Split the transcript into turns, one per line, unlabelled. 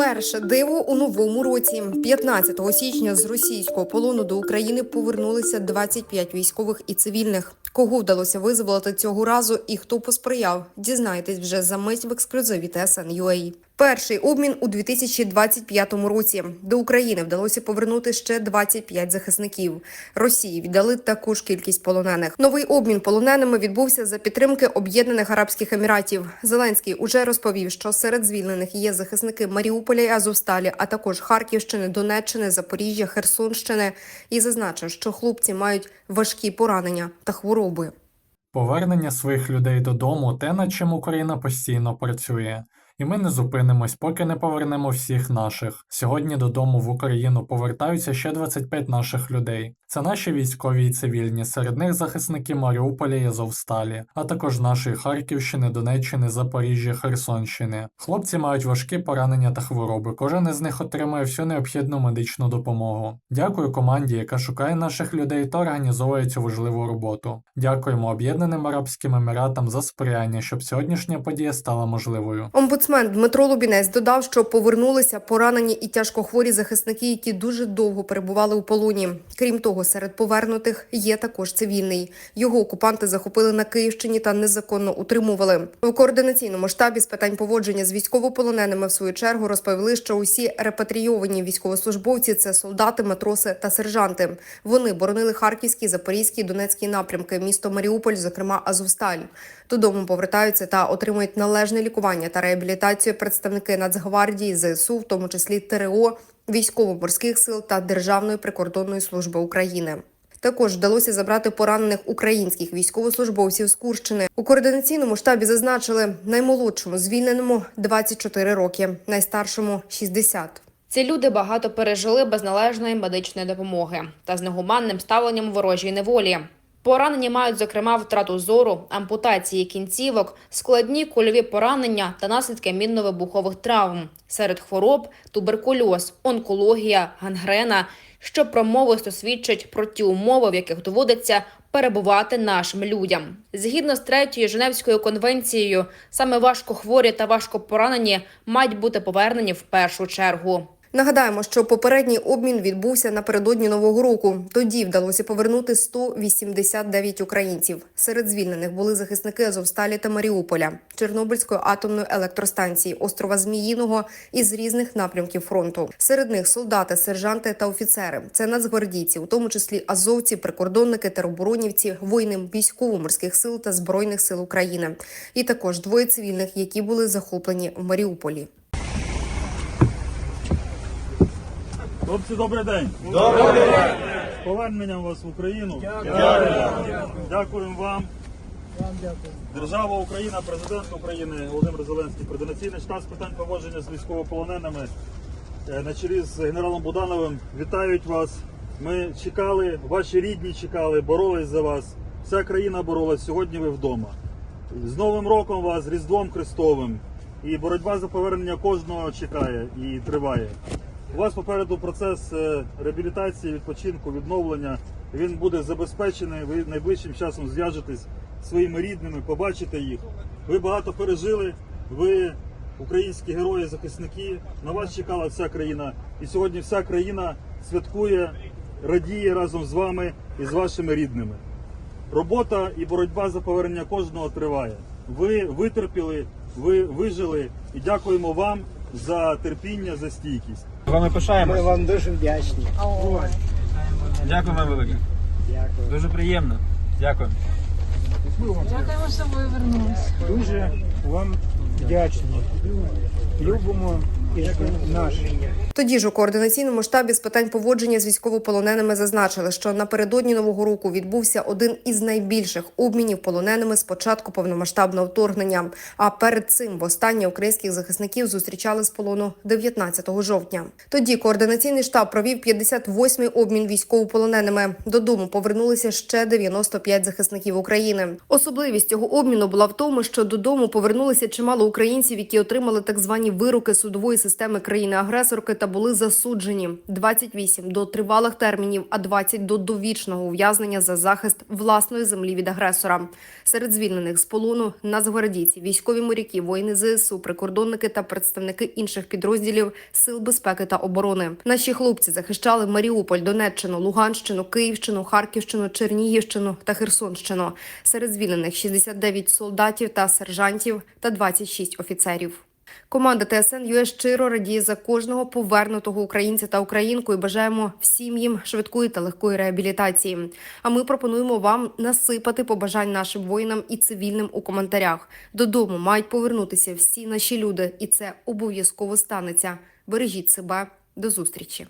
Перше диво у новому році. 15 січня з російського полону до України повернулися 25 військових і цивільних. Кого вдалося визволити цього разу і хто посприяв, дізнаєтесь вже за мить в ексклюзиві TSN.ua. Перший обмін у 2025 році. До України вдалося повернути ще 25 захисників. Росії віддали таку ж кількість полонених. Новий обмін полоненими відбувся за підтримки Об'єднаних Арабських Еміратів. Зеленський уже розповів, що серед звільнених є захисники Маріуполя і Азовсталі, а також Харківщини, Донеччини, Запоріжжя, Херсонщини. І зазначив, що хлопці мають важкі поранення та хвороби.
Повернення своїх людей додому те, над чим Україна постійно працює. І ми не зупинимось, поки не повернемо всіх наших. Сьогодні додому в Україну повертаються ще 25 наших людей. Це наші військові і цивільні, серед них захисники Маріуполя і Азовсталі, а також нашої Харківщини, Донеччини, Запоріжжя, Херсонщини. Хлопці мають важкі поранення та хвороби. Кожен із них отримує всю необхідну медичну допомогу. Дякую команді, яка шукає наших людей та організовує цю важливу роботу. Дякуємо Об'єднаним Арабським Еміратам за сприяння, щоб сьогоднішня подія стала можливою.
Омбудсмен Дмитро Лубінець додав, що повернулися поранені і тяжкохворі захисники, які дуже довго перебували у полоні. Крім того, серед повернутих є також цивільний. Його окупанти захопили на Київщині та незаконно утримували. У координаційному штабі з питань поводження з військовополоненими в свою чергу розповіли, що усі репатрійовані військовослужбовці це солдати, матроси та сержанти. Вони боронили Харківський, Запорізький, Донецький напрямки, місто Маріуполь, зокрема Азовсталь. Додому повертаються та отримують належне лікування та реабілітацію представники Нацгвардії, ЗСУ, в тому числі ТРО, військово-морських сил та Державної прикордонної служби України. Також вдалося забрати поранених українських військовослужбовців з Курщини. У координаційному штабі зазначили наймолодшому звільненому 24 роки, найстаршому 60.
Ці люди багато пережили без належної медичної допомоги та з негуманним ставленням ворожій неволі. Поранені мають, зокрема, втрату зору, ампутації кінцівок, складні кульові поранення та наслідки мінно-вибухових травм. Серед хвороб туберкульоз, онкологія, гангрена, що промовисто свідчить про ті умови, в яких доводиться перебувати нашим людям. Згідно з третьою Женевською конвенцією, саме важкохворі та важкопоранені мають бути повернені в першу чергу.
Нагадаємо, що попередній обмін відбувся напередодні нового року. Тоді вдалося повернути 189 українців. Серед звільнених були захисники Азовсталі та Маріуполя, Чорнобильської атомної електростанції, острова Зміїного і з різних напрямків фронту. Серед них солдати, сержанти та офіцери. Це нацгвардійці, у тому числі азовці, прикордонники, тероборонівці, воїни військово-морських сил та збройних сил України. І також двоє цивільних, які були захоплені в Маріуполі.
Хлопці, добрий день. Добрий день. З поверненням вас в Україну. Дякую. Дякуємо вам. Держава Україна, президент України Володимир Зеленський, координаційний штаб з питань поводження з військовополоненими е, на чолі з генералом Будановим. Вітають вас. Ми чекали, ваші рідні чекали, боролись за вас. Вся країна боролась. Сьогодні ви вдома. З Новим роком вас, з Різдвом Христовим. І боротьба за повернення кожного чекає і триває. У вас попереду процес е, реабілітації, відпочинку, відновлення. Він буде забезпечений. Ви найближчим часом зв'яжетесь зі своїми рідними, побачите їх. Ви багато пережили. Ви українські герої, захисники. На вас чекала вся країна. І сьогодні вся країна святкує, радіє разом з вами і з вашими рідними. Робота і боротьба за повернення кожного триває. Ви витерпіли, ви вижили і дякуємо вам за терпіння, за стійкість.
Вами пишаємось.
Ми вам дуже вдячні.
Дякую вам велике.
Дякую.
Дуже приємно. Дякую.
Дякуємо, що ви вернулися.
Дуже вам вдячні. Любимо.
Тоді ж у координаційному штабі з питань поводження з військовополоненими зазначили, що напередодні нового року відбувся один із найбільших обмінів полоненими з початку повномасштабного вторгнення. А перед цим востаннє українських захисників зустрічали з полону 19 жовтня. Тоді координаційний штаб провів 58-й обмін військовополоненими. Додому повернулися ще 95 захисників України. Особливість цього обміну була в тому, що додому повернулися чимало українців, які отримали так звані вироки судової системи країни-агресорки та були засуджені 28 до тривалих термінів, а 20 до довічного ув'язнення за захист власної землі від агресора. Серед звільнених з полону нацгвардійці, військові моряки, воїни ЗСУ, прикордонники та представники інших підрозділів сил безпеки та оборони. Наші хлопці захищали Маріуполь, Донеччину, Луганщину, Київщину, Харківщину, Чернігівщину та Херсонщину. Серед звільнених 69 солдатів та сержантів та 26 офіцерів. Команда ТСН ЮЕ щиро радіє за кожного повернутого українця та українку і бажаємо всім їм швидкої та легкої реабілітації. А ми пропонуємо вам насипати побажань нашим воїнам і цивільним у коментарях. Додому мають повернутися всі наші люди, і це обов'язково станеться. Бережіть себе. До зустрічі.